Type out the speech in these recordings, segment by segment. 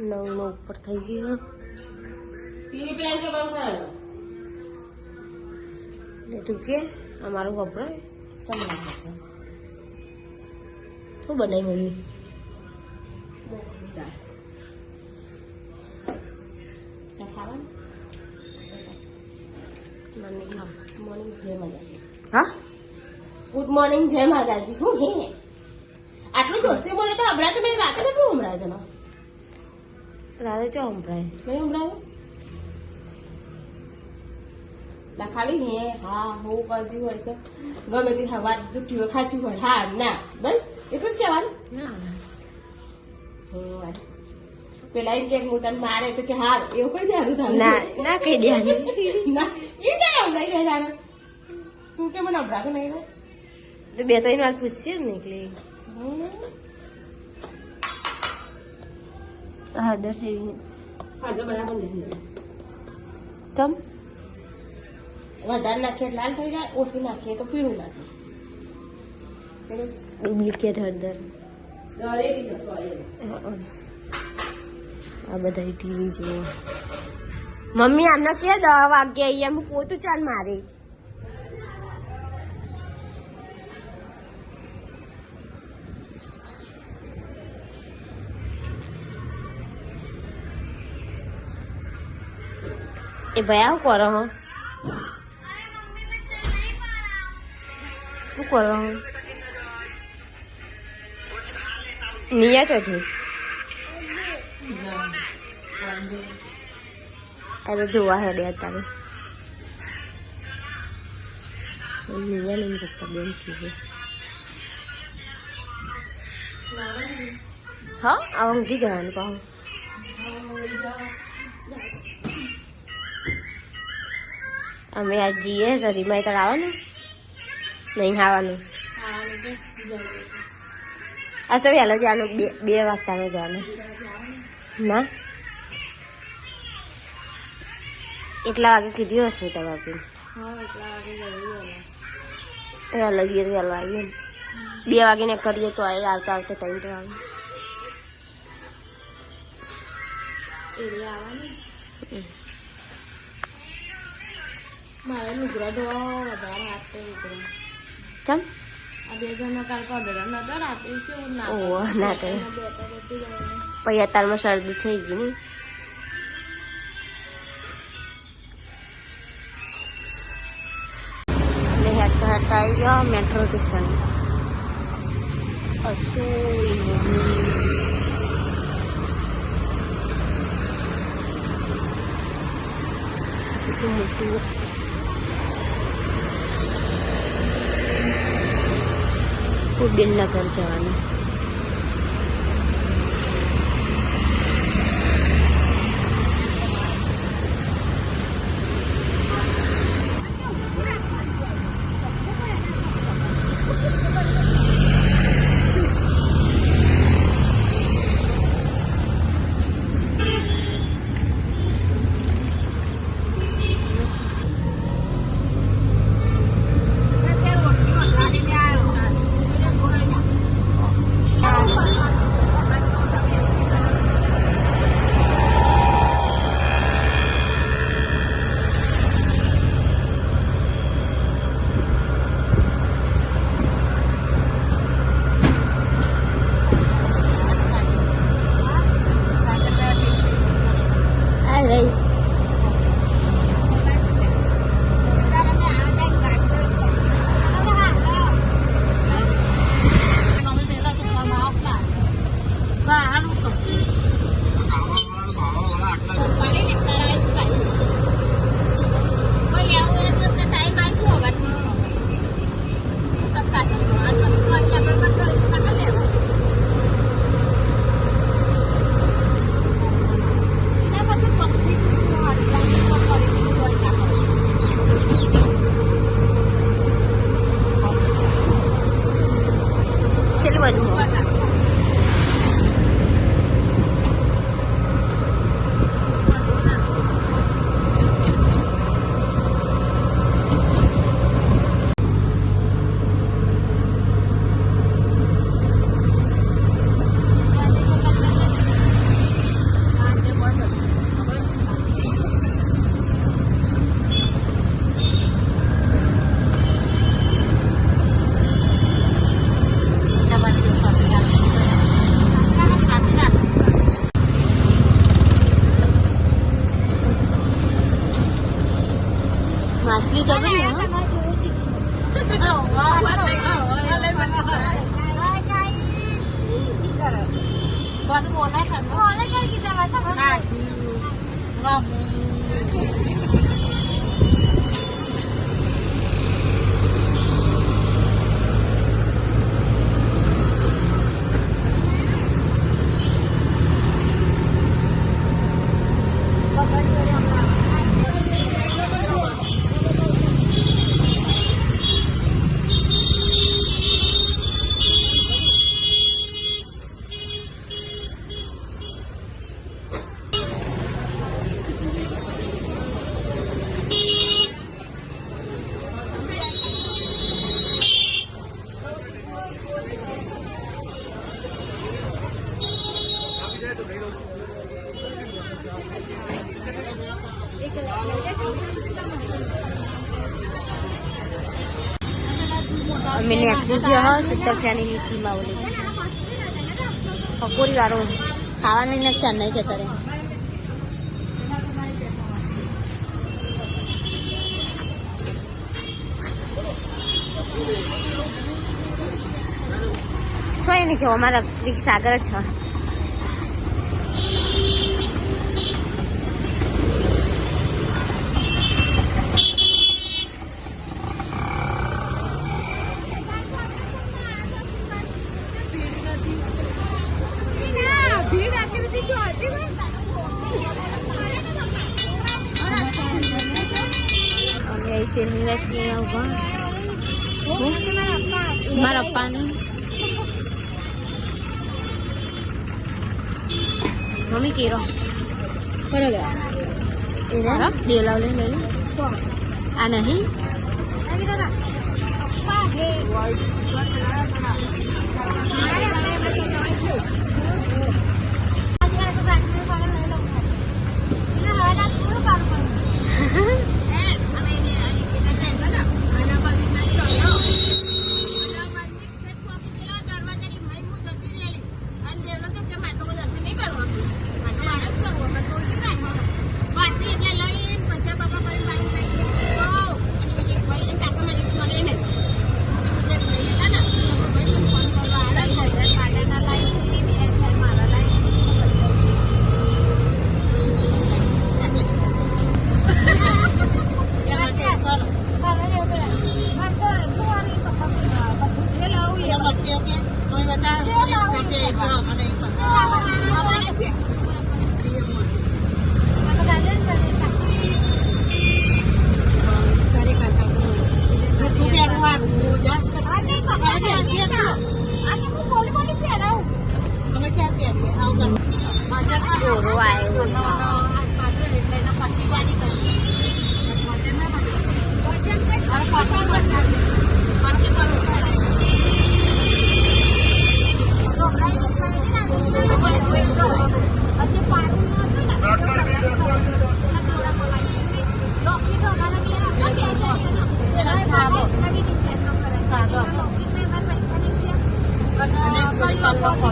નવ નો ઉપર થઈ ગયો ટીવી કે અમારું વપરાય ચમડા ખાતા શું બનાવી મમ્મી હા ગુડ મોર્નિંગ જય માતાજી હું હે આટલું દોસ્તી બોલે તો હમણાં તો મેં રાતે નથી હમણાં તને રાધે ચો સંભળાય નહીં ના ખાલી હે હા હું કરતી હોય છે ગમે તે હવા જુઠ્ઠીઓ ખાચી હોય હા ના બસ એટલું જ કહેવાનું. પેલા એમ કે હું તને મારે તો કે હાર એવું કઈ ધ્યાન થાય ના ના કહી દેવાની ના એ ક્યાં હમણાં જાય જાણે તું કે મને હમણાં નહીં હોય બે ત્રણ વાર પૂછશે ને એટલે હા દર્શાવી તમ? વધારે નાખીએ લાલ થઈ જાય ઓછી નાખીએ તો પીળું લાગે. ડુપ્લિકેટ હળદર. આ બધા ટીવી જોવે. મમ્મી આમને કે દવા વાગે અહીંયા હું પોતું ચાલ મારે એ ભાઈ આવું કરો હો? શું કરો હો? નિયા ચોથી અરે જોવા હેડે અત્યારે. નિયા નહીં કરતા બેન કીધું. હા આ ઊંઘી જવાનું કહું. અમે આજ જઈએ સરીમાં તક આવવાનું નહીં આવવાનું આજ તો વહેલો જવાનું બે બે વાગતાનો જવાનું ના? એટલા વાગે કીધું હશે તમારે. વહેલો જઈએ તો વહેલો આવીએ. બે વાગે ને કરીએ તો આવી આવતા આવતા ટાઈમ તો આવે. મારે લુગડા ધોવા વધારે હાથ લુગડા ચમ? આ બે જણનો કાલ પડેલો નતો રાતે કેવું ના ઓહ, ના તો. પછી અત્યારમાં શરદી થઈ ગઈ ને. એટલે હેઠ હેઠ આવી ગયો મેટ્રો સ્ટેશન અસુઈ કેટલું મોટું ઉડ્ડયનનગર જવાનું. ચલ બાજુ જબરી હો. બધું બોલે છે નીતિમાં પકોડી વાળો ખાવાની નથી નહીં જતા રે કોઈ નહીં જો અમારા રિક્ષા આગળ જ છે સેલની રેસ્પી ઊભા મારા પપ્પાને મમ્મી કેરો દેવલાવ લઈ લઈ આ નહીં દોરો Papa.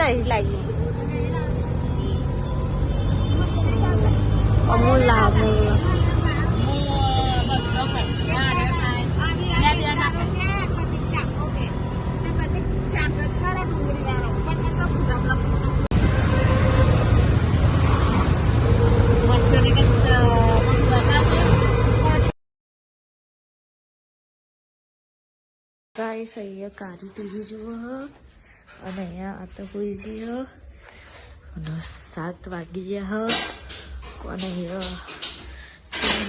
તઈ લાવીએ અમૂલ લાવો ગાઈસ અહીંયા કાળી ટીવી જુઓ હ. અને અહીંયા આ તો કોઈ હ અને સાત વાગી ગયા હ. અને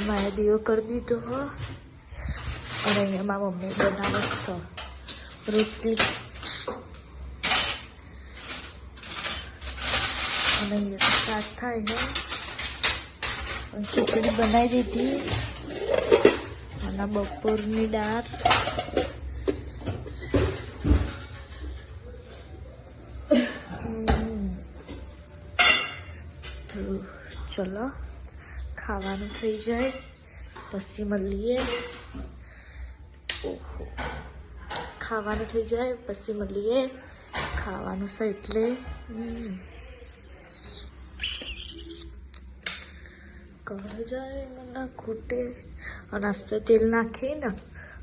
માએ દીવો કરી દીધો હ. અને અહીંયા મારા મમ્મી બનાવે છે રોટલી. અને અહીંયા શાક થાય છે ખીચડી બનાવી દીધી. અને બપોરની દાળ. તો ચલો ખાવાનું થઈ જાય. પછી મળીએ. ઓહો. ખાવાનું થઈ જાય પછી મળીએ. ખાવાનું છે એટલે હમ. જાય મને ખૂટે. અને આસ્તે તેલ નાખીને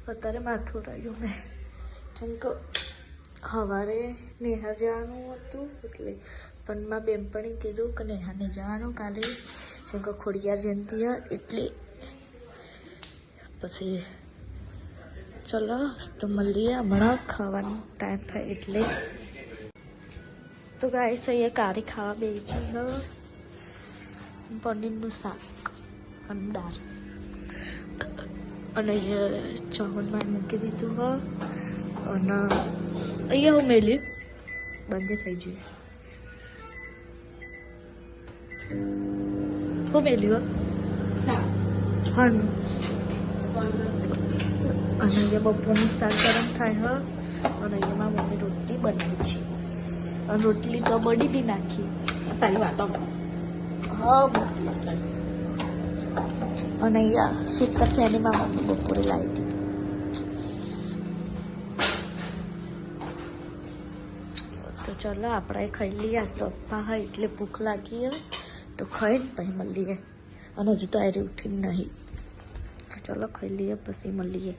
અત્યારે માથું રહ્યું મેં. જેમ કે સવારે નેહા જવાનું હતું, એટલે પણ મારા બેનપણી કીધું કે નેહાને જવાનું કાલે. જેમ કે ખોડિયાર જયંતિ એટલે પછી ચલો, તો મળીએ હમણાં ખાવાનો ટાઈમ થાય એટલે. તો ગાય અહીંયા કાઢી ખાવા બે છે પનીરનું શાક અને દાળ. અને અહીંયા ચાવલમાં મૂકી દીધું હ. અને અહીંયા હું મેલ્યું બંધ થઈ ગયું હું મેલ્યું. હા અને અહીંયા બપોરનું શાક ગરમ થાય હ અને અહીંયા મમ્મી રોટલી બનાવી છે અને રોટલી તો બળી બી નાખી તારી વાતો હા અને અહીંયા સૂતર ફેની મમ્મી બપોરે લાવી હતી ચલો, આપણે ખાઈ લઈએ. આજ તો હા, એટલે ભૂખ લાગી હોય તો ખાઈને પછી મળીએ. અને હજુ તો આરી ઉઠીને નહીં. ચલો, ખાઈ લઈએ, પછી મળીએ.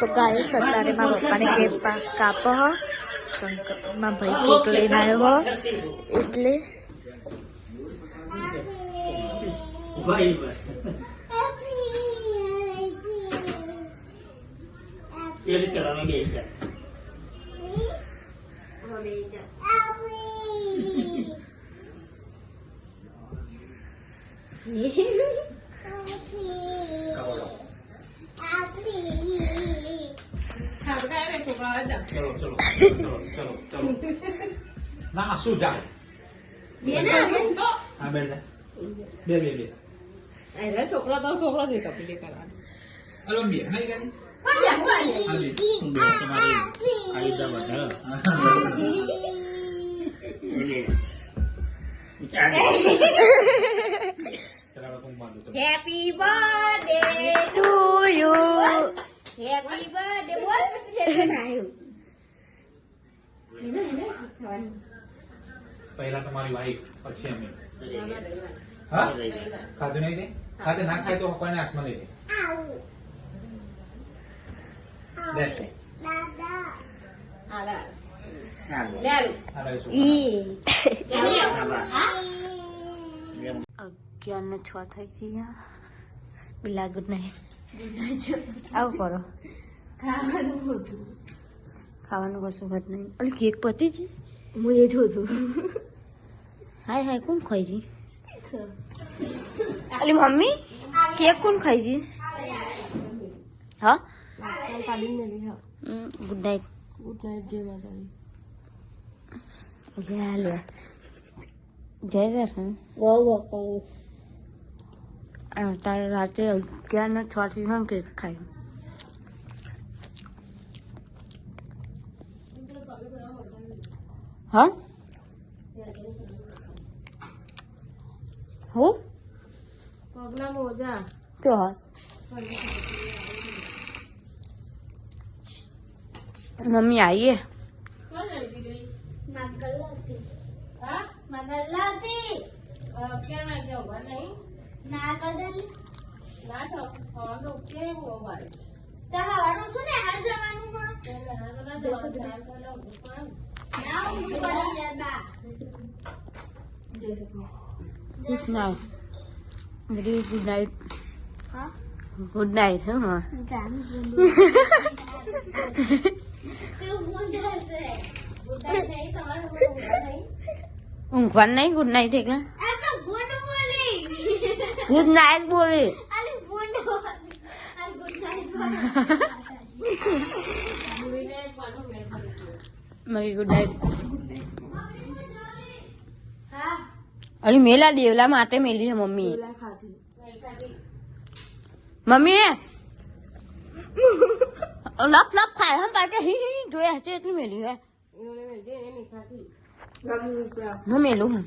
તો ગાય સત્તારે મારા પપ્પાને કેક કાપો મારા ભાઈ કેક લઈને આવ્યો હો એટલે ચલો ચલો ચલો ચલો ચલો ના ના શું જાય હા બેન બે બે બે અરે છોકરો તો છોકરો જ કપડી કરવાનો હલો બે નહીં કરી birthday to you. Happy birthday. આવ્યું પહેલા તમારી વાઈફ પછી અમે. હા? ખાધું નહીં ખાધું ના ખાય તો કોઈને હાથમાં લઈ લે લે હાલા લે આલું. આ લઈ શું ઈ લે અગિયાર ને છ થઈ ગયા. બિલા ગુડ નાઇટ આવું કરો. ખાવાનું હતું. ખાવાનું કશું ઘટ નહીં. અલી કેક પતી છે હું એ જોતું. હાય હાય કોણ ખાઈ જી? અલી મમ્મી? કેક કોણ ખાઈ જી? હા? કાઢીને લઈ આવ ગુડ નાઇટ ગુડ નાઇટ જય માતાજી જય લે જય હા બહુ બહુ તારે રાતે અગિયાર ને છ થી હોય કેક ખાય હા? હું? પગલા મોજા હા. મમ્મી આવીએ કોણ લઈ દીધી મગલાતી હા મગલાતી અ, ક્યાં ના ગયા ઊભા નહીં ના કદલ ના તો હવાનો કેવું ઉભા તો હવાનું શું ને હાલ જવાનું માં તેને હા તો ના જવા ધ્યાન તો લઉં પણ ના હું પડી યાર બા good night very good night હા ગુડ નાઇટ હા જાન બોલી તું બોલ છે ઉઠાઈ થઈ તમારે ઉભા નહીં ઊંઘવાનું નહીં ગુડ નાઇટ એટલે આ તો ગુડ બોલી ગુડ નાઇટ બોલે અલે ગુડ બોલી આ ગુડ નાઈટ ભૂલીને પાછું મેં કરી દીધું. મમ્મી ગુડ નાઇટ હા અલી મેલા દેવલા માટે મેલી છે મમ્મી નહીં ખાધી. મમ્મી લપ લપ ખાય હમ પાકે હી હી જોયા છે એટલી મેલી હે મેલું હું